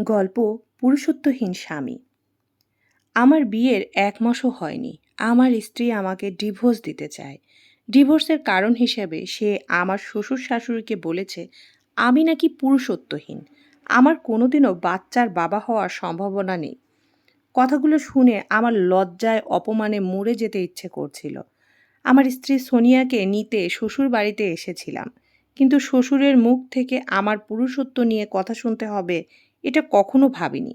গল্প পুরুষত্বহীন স্বামী। আমার বিয়ের এক মাসও হয়নি। আমার স্ত্রী আমাকে ডিভোর্স দিতে চায়। ডিভোর্সের কারণ হিসেবে সে আমার শ্বশুর শাশুড়িকে বলেছে, আমি নাকি পুরুষত্বহীন। আমার কোনোদিনও বাচ্চার বাবা হওয়ার সম্ভাবনা নেই কথাগুলো শুনে আমার লজ্জায় অপমানে মরে যেতে ইচ্ছে করছিল। আমার স্ত্রী সোনিয়াকে নিতে শ্বশুর বাড়িতে এসেছিলাম। কিন্তু শ্বশুরের মুখ থেকে আমার পুরুষত্ব নিয়ে কথা শুনতে হবে এটা কখনো ভাবিনি।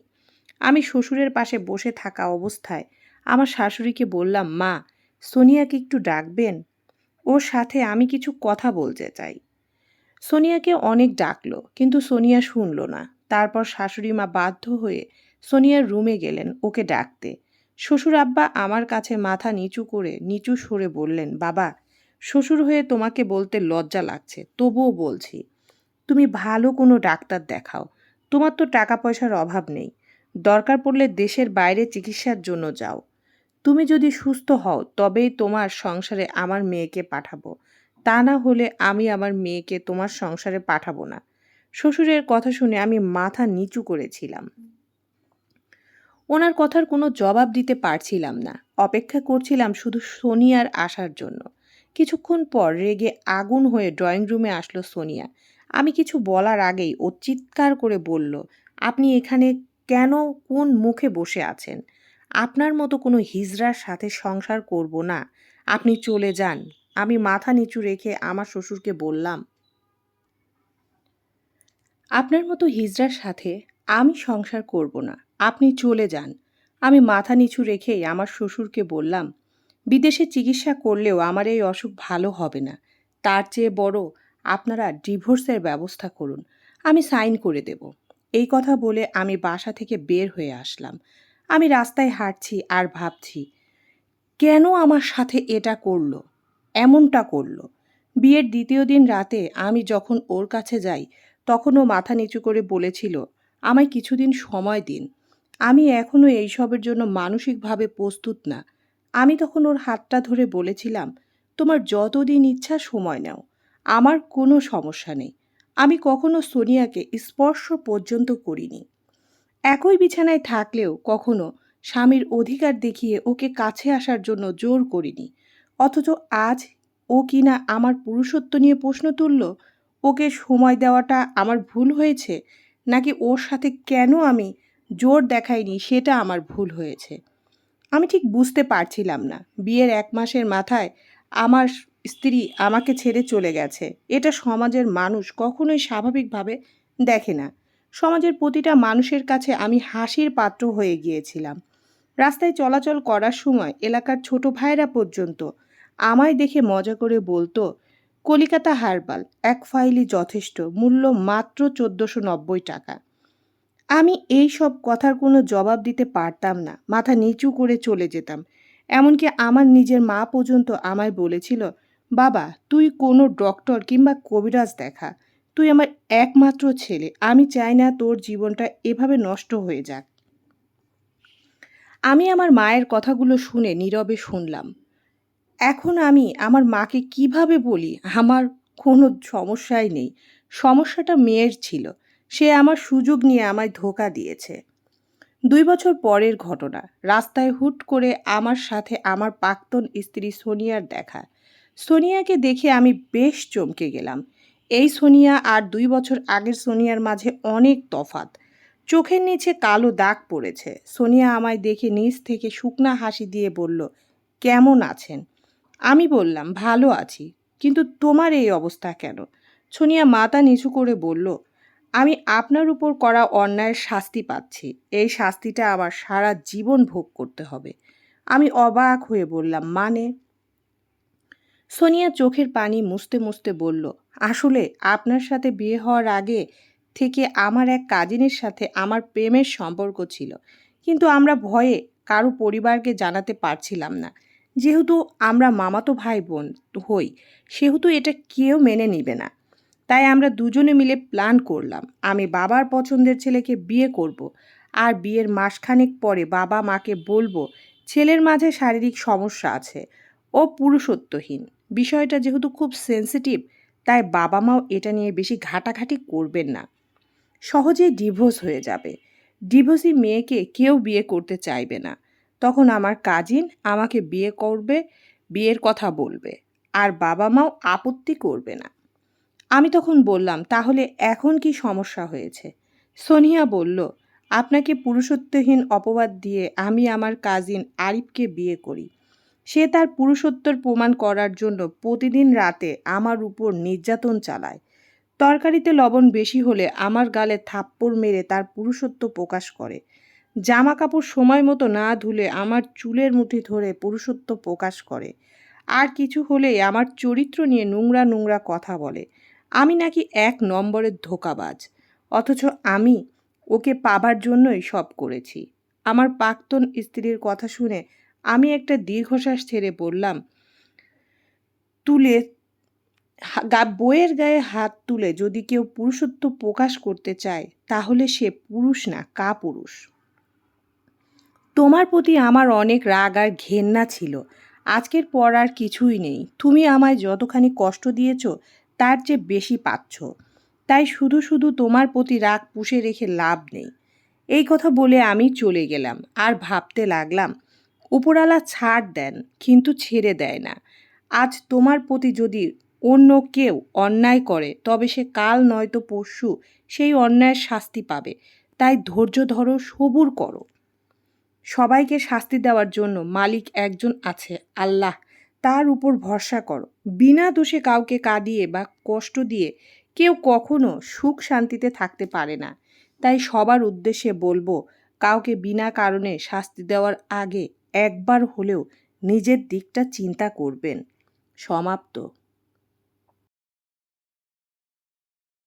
আমি শ্বশুরের পাশে বসে থাকা অবস্থায় আমার শাশুড়িকে বললাম, মা, সোনিয়াকে একটু ডাকবেন? ওর সাথে আমি কিছু কথা বলতে চাই। সোনিয়াকে অনেক ডাকলো, কিন্তু সোনিয়া শুনল না। তারপর শাশুড়ি মা বাধ্য হয়ে সোনিয়ার রুমে গেলেন ওকে ডাকতে। শ্বশুর আব্বা আমার কাছে মাথা নিচু করে নিচু সরে বললেন, বাবা, শ্বশুর হয়ে তোমাকে বলতে লজ্জা লাগছে, তবুও বলছি, তুমি ভালো কোনো ডাক্তার দেখাও। তোমার তো টাকা পয়সার অভাব নেই। দরকার পড়লে দেশের বাইরে চিকিৎসার জন্য যাও। তুমি যদি সুস্থ হও, তবেই তোমার সংসারে আমার মেয়েকে পাঠাবো। তা না হলে আমি আমার মেয়েকে তোমার সংসারে পাঠাবো না। শ্বশুরের কথা শুনে আমি মাথা নিচু করেছিলাম। ওনার কথার কোনো জবাব দিতে পারছিলাম না। অপেক্ষা করছিলাম শুধু সোনিয়ার আসার জন্য। কিছুক্ষণ পর রেগে আগুন হয়ে ড্রয়িং রুমে আসলো সোনিয়া। আমি কিছু বলার আগেই ও চিৎকার করে বলল, আপনি এখানে কেন কোন মুখে বসে আছেন? আপনার মতো কোনো হিজড়ার সাথে সংসার করব না। আপনি চলে যান। আমি মাথা নিচু রেখে আমার শ্বশুরকে বললাম, আপনার মতো হিজড়ার সাথে আমি সংসার করব না। আপনি চলে যান। আমি মাথা নিচু রেখেই আমার শ্বশুরকে বললাম, বিদেশে চিকিৎসা করলেও আমার এই অসুখ ভালো হবে না। তার চেয়ে বড় আপনারা ডিভোর্সের ব্যবস্থা করুন। আমি সাইন করে দেব। এই কথা বলে আমি বাসা থেকে বের হয়ে আসলাম। আমি রাস্তায় হাঁটছি আর ভাবছি, কেন আমার সাথে এটা করল? এমনটা করল? বিয়ের দ্বিতীয় দিন রাতে আমি যখন ওর কাছে যাই, তখন ও মাথা নিচু করে বলেছিল, আমায় কিছুদিন সময় দিন। আমি এখনও এইসবের জন্য মানসিকভাবে প্রস্তুত না। আমি তখন ওর হাতটা ধরে বলেছিলাম, তোমার যতদিন ইচ্ছা সময় নাও। আমার কোনো সমস্যা নেই। আমি কখনো সোনিয়াকে স্পর্শ পর্যন্ত করিনি। একই বিছানায় থাকলেও কখনো স্বামীর অধিকার দেখিয়ে ওকে কাছে আসার জন্য জোর করিনি। অথচ আজ ও কিনা আমার পুরুষত্ব নিয়ে প্রশ্ন তুলল? ওকে সময় দেওয়াটা আমার ভুল হয়েছে? নাকি ওর সাথে কেন আমি জোর দেখাইনি সেটা আমার ভুল হয়েছে? আমি ঠিক বুঝতে পারছিলাম না। বিয়ের এক মাসের মাথায় আমার স্ত্রী আমাকে ছেড়ে চলে গেছে। এটা সমাজের মানুষ কখনোই স্বাভাবিকভাবে দেখে না। সমাজের প্রতিটা মানুষের কাছে আমি হাসির পাত্র হয়ে গিয়েছিলাম। রাস্তায় চলাচল করার সময় এলাকার ছোট ভাইরা পর্যন্ত আমায় দেখে মজা করে বলতো, কলিকাতা হারবাল, এক ফাইলই যথেষ্ট, মূল্য মাত্র চোদ্দোশো নব্বই টাকা। আমি এই সব কথার কোনো জবাব দিতে পারতাম না, মাথা নিচু করে চলে যেতাম। এমনকি আমার নিজের মা পর্যন্ত আমায় বলেছিল বাবা, তুই কোনো ডক্টর কিংবা কবিরাজ দেখা। তুই আমার একমাত্র ছেলে। আমি চাই না তোর জীবনটা এভাবে নষ্ট হয়ে যাক। আমি আমার মায়ের কথাগুলো শুনে নীরবে শুনলাম। এখন আমি আমার মাকে কীভাবে বলি? আমার কোনো সমস্যাই নেই। সমস্যাটা মেয়ের ছিল। সে আমার সুযোগ নিয়ে আমায় ধোকা দিয়েছে। দুই বছর পরের ঘটনা। রাস্তায় হুট করে আমার সাথে আমার প্রাক্তন স্ত্রী সোনিয়ার দেখা। সোনিয়াকে দেখে আমি বেশ চমকে গেলাম। এই সোনিয়া আর দুই বছর আগের সোনিয়ার মাঝে অনেক তফাত চোখের নিচে কালো দাগ পড়েছে। সোনিয়া আমায় দেখে নিচ থেকে শুকনা হাসি দিয়ে বলল, কেমন আছেন? আমি বললাম, ভালো আছি। কিন্তু তোমার এই অবস্থা কেন? সোনিয়া মাথা নিচু করে বলল, আমি আপনার উপর করা অন্যায়ের শাস্তি পাচ্ছি। এই শাস্তিটা আমার সারা জীবন ভোগ করতে হবে। আমি অবাক হয়ে বললাম মানে? সোনিয়া চোখের পানি মুছতে মুছতে বলল, আসলে আপনার সাথে বিয়ে হওয়ার আগে থেকে আমার এক কাজিনের সাথে আমার প্রেমের সম্পর্ক ছিল। কিন্তু আমরা ভয়ে কারও পরিবারকে জানাতে পারছিলাম না। যেহেতু আমরা মামাতো ভাই বোন হই, সেহেতু এটা কেউ মেনে নিবে না। তাই আমরা দুজনে মিলে প্ল্যান করলাম, আমি বাবার পছন্দের ছেলেকে বিয়ে করব। আর বিয়ের মাসখানেক পরে বাবা মাকে বলব, ছেলের মাঝে শারীরিক সমস্যা আছে, ও পুরুষত্বহীন। বিষয়টা যেহেতু খুব সেন্সিটিভ তাই বাবা মাও এটা নিয়ে বেশি ঘাটাঘাটি করবেন না। সহজেই ডিভোর্স হয়ে যাবে। ডিভোর্সি মেয়েকে কেউ বিয়ে করতে চাইবে না। তখন আমার কাজিন আমাকে বিয়ে করবে, বিয়ের কথা বলবে, আর বাবা মাও আপত্তি করবে না। আমি তখন বললাম, তাহলে এখন কি সমস্যা হয়েছে? সোনিয়া বলল, আপনাকে পুরুষত্বহীন অপবাদ দিয়ে আমি আমার কাজিন আরিফকে বিয়ে করি। সে তার পুরুষত্বর প্রমাণ করার জন্য প্রতিদিন রাতে আমার উপর নির্যাতন চালায়। তরকারিতে লবণ বেশি হলে আমার গালে থাপ্পড় মেরে তার পুরুষত্ব প্রকাশ করে। জামা কাপড় সময় মতো না ধুলে আমার চুলের মুঠি ধরে পুরুষত্ব প্রকাশ করে। আর কিছু হলেই আমার চরিত্র নিয়ে নোংরা নোংরা কথা বলে। আমি নাকি এক নম্বরের ধোকাবাজ। অথচ আমি ওকে পাবার জন্যই সব করেছি। আমার প্রাক্তন স্ত্রীর কথা শুনে আমি একটা দীর্ঘশ্বাস ছেড়ে পড়লাম। তুলে গা- বইয়ের গায়ে হাত তুলে যদি কেউ পুরুষত্ব প্রকাশ করতে চায়, তাহলে সে পুরুষ না কা পুরুষ তোমার প্রতি আমার অনেক রাগ আর ঘেন্না ছিল। আজকের পর আর কিছুই নেই। তুমি আমায় যতখানি কষ্ট দিয়েছ, তার চেয়ে বেশি পাচ্ছ। তাই শুধু শুধু তোমার প্রতি রাগ পুষে রেখে লাভ নেই। এই কথা বলে আমি চলে গেলাম, আর ভাবতে লাগলাম উপরালা ছাড় দেন, কিন্তু ছেড়ে দেয় না। আজ তোমার প্রতি যদি অন্য কেউ অন্যায় করে, তবে সে কাল নয়তো পরশু সেই অন্যায়ের শাস্তি পাবে। তাই ধৈর্য ধরো, সবুর করো। সবাইকে শাস্তি দেওয়ার জন্য মালিক একজন আছে, আল্লাহ। তার উপর ভরসা করো। বিনা দোষে কাউকে কাঁদিয়ে বা কষ্ট দিয়ে কেউ কখনো সুখ শান্তিতে থাকতে পারে না। তাই সবার উদ্দেশ্যে বলব, কাউকে বিনা কারণে শাস্তি দেওয়ার আগে একবার হলেও নিজের দিকটা চিন্তা করবেন। সমাপ্ত।